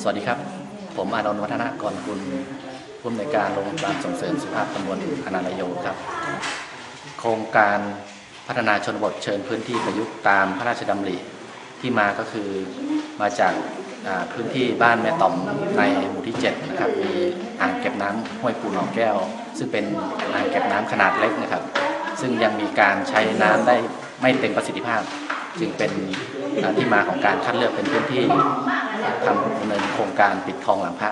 สวัสดีครับ ผมอานนท์วัฒนกรกุลผู้อำนวยการโรงพยาบาลส่งเสริมสุขภาพตำบลอนาลโยครับ โครงการพัฒนาชนบทเชิญพื้นที่ประยุกต์ตามพระราชดำริที่มาก็คือมาจากพื้นที่บ้านแม่ต่อมในหมู่ที่ 7 นะครับ มีอ่างเก็บน้ำห้วยปูหนองแก้ว ซึ่งเป็นอ่างเก็บน้ำขนาดเล็กนะครับ ซึ่งยังมีการใช้น้ำได้ ไม่เต็มประสิทธิภาพ จึงเป็นที่มาของการคัดเลือกเป็นพื้นที่ทำดำเนินโครงการปิดคลองหลังพระ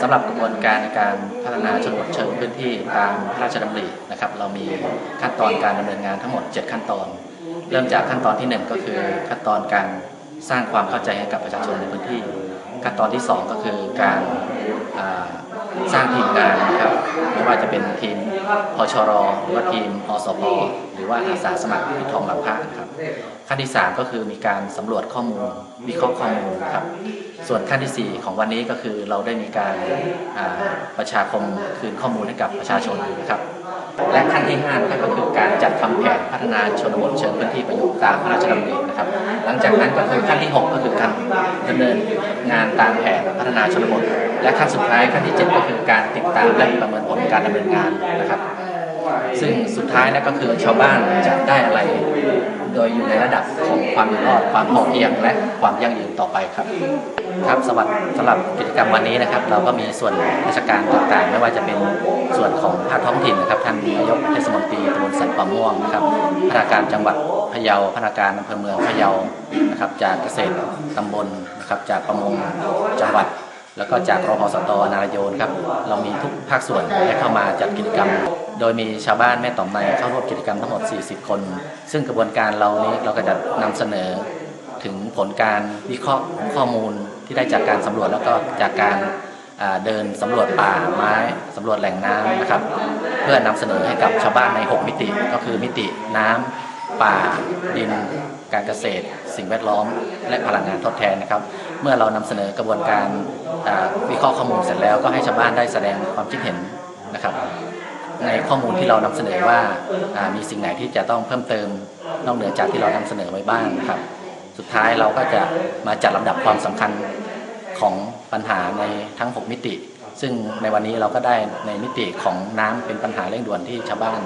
สำหรับกระบวนการในการพัฒนาชนบทเชิงพื้นที่ตามพระราชดำรินะครับ เรามีขั้นตอนการดำเนินงานทั้งหมด 7 ขั้นตอน เริ่มจากขั้นตอนที่ 1 ก็คือขั้นตอนการสร้างความเข้าใจให้กับประชาชนในพื้นที่ ขั้นตอนที่ 2 ก็คือการ สร้างทีมงานนะครับไม่ว่าจะเป็นทีมพชรหรือว่าทีมอสพหรือว่าอาสาสมัครปิดทองหลังพระนะครับขั้นที่ 3 ก็คือมีการสำรวจข้อมูลวิเคราะห์ข้อมูลนะครับส่วนขั้นทีสี่ 4 ของวันนี้ก็คือเราได้มีการาประชาคมคืนข้อมูลให้กับประชาชนนะครับและขั้นที่5ครับก็คือการจัดทำแผนพัฒนาชนบทเชิงพื้นที่ประยุกต์ตามพระราชดำรินะครับ หลังจากนั้นก็คือขั้นที่ 6 ก็คือการ ดำเนินงานตามแผนพัฒนาชนบท และขั้นสุดท้ายขั้นที่ 7 ก็คือการติดตามและประเมินผลการดำเนินงานนะครับ ซึ่งสุดท้ายนะก็คือชาวบ้านจะได้อะไร โดยอยู่ในระดับของความอยู่รอดความพอเพียงและความยั่งยืนต่อไปครับ ครับสวัสดีสำหรับกิจกรรมวันนี้นะครับ เราก็มีส่วนราชการต่างๆ ไม่ว่าจะเป็นส่วนของภาคท้องถิ่นนะครับท่านนายกเทศมนตรีตำบลสันป่าม่วงนะครับพนักงานจังหวัดพะเยาพนักงานอำเภอเมืองพะเยานะครับจากเกษตรตำบลนะครับจากประมงจังหวัด แล้วก็จากรพสตนารยโยนครับ เรามีทุกภาคส่วนได้เข้ามาจัดกิจกรรม โดยมีชาวบ้านแม่ต่อมในเข้าร่วมกิจกรรมทั้งหมด 40 คน ซึ่งกระบวนการเรานี้เราก็จะนำเสนอถึงผลการวิเคราะห์ข้อมูลที่ได้จากการสำรวจแล้วก็จากการเดินสำรวจป่าไม้สำรวจแหล่งน้ำนะครับ เพื่อนำเสนอให้กับชาวบ้านใน 6 มิติก็คือมิติน้ำป่าดิน การเกษตร สิ่งแวดล้อม และพลังงานทดแทนนะครับ เมื่อเรานำเสนอกระบวนการวิเคราะห์ข้อมูลเสร็จแล้วก็ให้ชาวบ้านได้แสดงความคิดเห็นนะครับ ในข้อมูลที่เรานำเสนอว่ามีสิ่งไหนที่จะต้องเพิ่มเติมนอกเหนือจากที่เรานำเสนอไว้บ้างนะครับ สุดท้ายเราก็จะมาจัดลำดับความสำคัญของปัญหาในทั้ง 6 มิติ ซึ่งในวันนี้เราก็ได้ในมิติของน้ำเป็นปัญหาเร่งด่วนที่ชาวบ้าน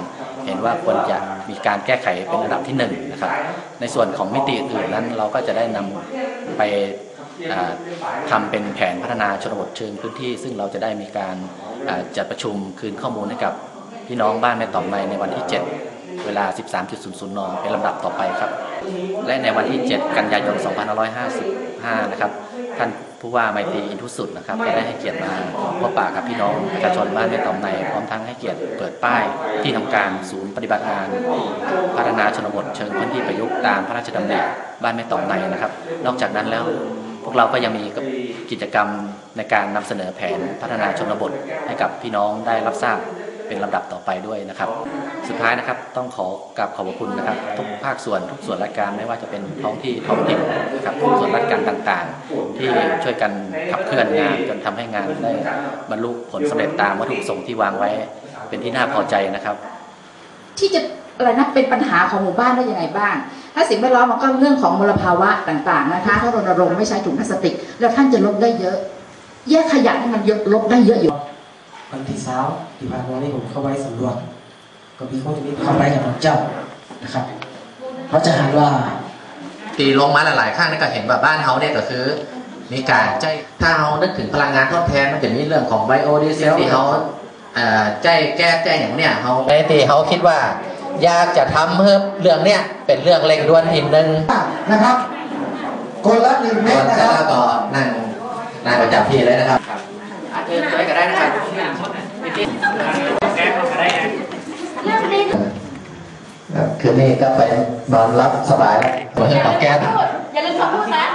เห็นว่าควรจะมีการแก้ไขเป็นระดับที่1นงนะครับ ในส่วนของมิติอื่นนั้นเราก็จะได้นำไป อ่าทำเป็นแผนพัฒนาชนบทเชิงพื้นที่ ซึ่งเราจะได้มีการจัดประชุมคืนข้อมูลให้กับพี่น้องบ้านแม่ต่อมในในวันที่ 7 เวลา 13.00 น เป็นลำดับต่อไปครับ และในวันที่ 7 กันยายน 2555 นะครับ ท่านผู้ว่าไมตรีอินทุสุดนะครับก็ได้ให้เกียรติมาพบปะกับพี่น้องประชาชนบ้านแม่ต่อมในพร้อมทั้งให้เกียรติเปิดป้ายที่ทำการศูนย์ปฏิบัติงานพัฒนาชนบทเชิงพื้นที่ประยุกต์ตามพระราชดำริบ้านแม่ต่อมในนะครับ นอกจากนั้นแล้ว พวกเราก็ยังมีกิจกรรมในการนำเสนอแผนพัฒนาชนบทให้กับพี่น้องได้รับทราบเป็นลำดับต่อไปด้วยนะครับ สุดท้ายนะครับต้องขอกราบขอบคุณนะครับ ทุกภาคส่วนทุกส่วนราชการไม่ว่าจะเป็นท้องที่ท้องถิ่นนะครับทุกส่วนราชการต่างๆ ที่ช่วยกันขับเคลื่อนงานจนทำให้งานได้บรรลุผลสำเร็จตามวัตถุประสงค์ที่วางไว้ เป็นที่น่าพอใจนะครับ ที่จะอะไรนะเป็นปัญหาของหมู่บ้านได้ยังไงบ้าง ถ้าสิ่งแวดล้อมมันก็เรื่องของมลภาวะต่างๆนะคะถ้ารณรงค์ไม่ใช้ถุงพลาสติก แล้วท่านจะลดได้เยอะ แยกขยะให้มันเยอะลดได้เยอะอยู่วันที่เช้าที่ผ่านมานี่ผมเข้าไปสำรวจก็มีคนจะมีเข้าไปกับน้องเจ้านะครับเขาจะหาว่าตีลงมาหลายๆข้างนี่ก็เห็นว่าบ้านเขาเนี่ยก็คือมีการใจถ้าเรานึกถึงพลังงานทดแทนมันจะมีเรื่องของไบโอดีเซลที่เขาเอ่อใจแก้แก้อย่างเนี้ยเขาในที่เขาคิดว่า อยากจะทำเพิ่มเรื่องเนี้ยเป็นเรื่องเร่งด่วนทีหนึ่งนะครับ คนละหนึ่งเมส่วตนรนะเสร็จครัแล้บวก็นั่งนั่งประจำที่เลยนะครับอาจจะไปก็ได้นะครับคืนนี้ก็ไปนอนรับสบายแล้วหัวเรื่องของแก้วอย่าลืมสองพูดนะ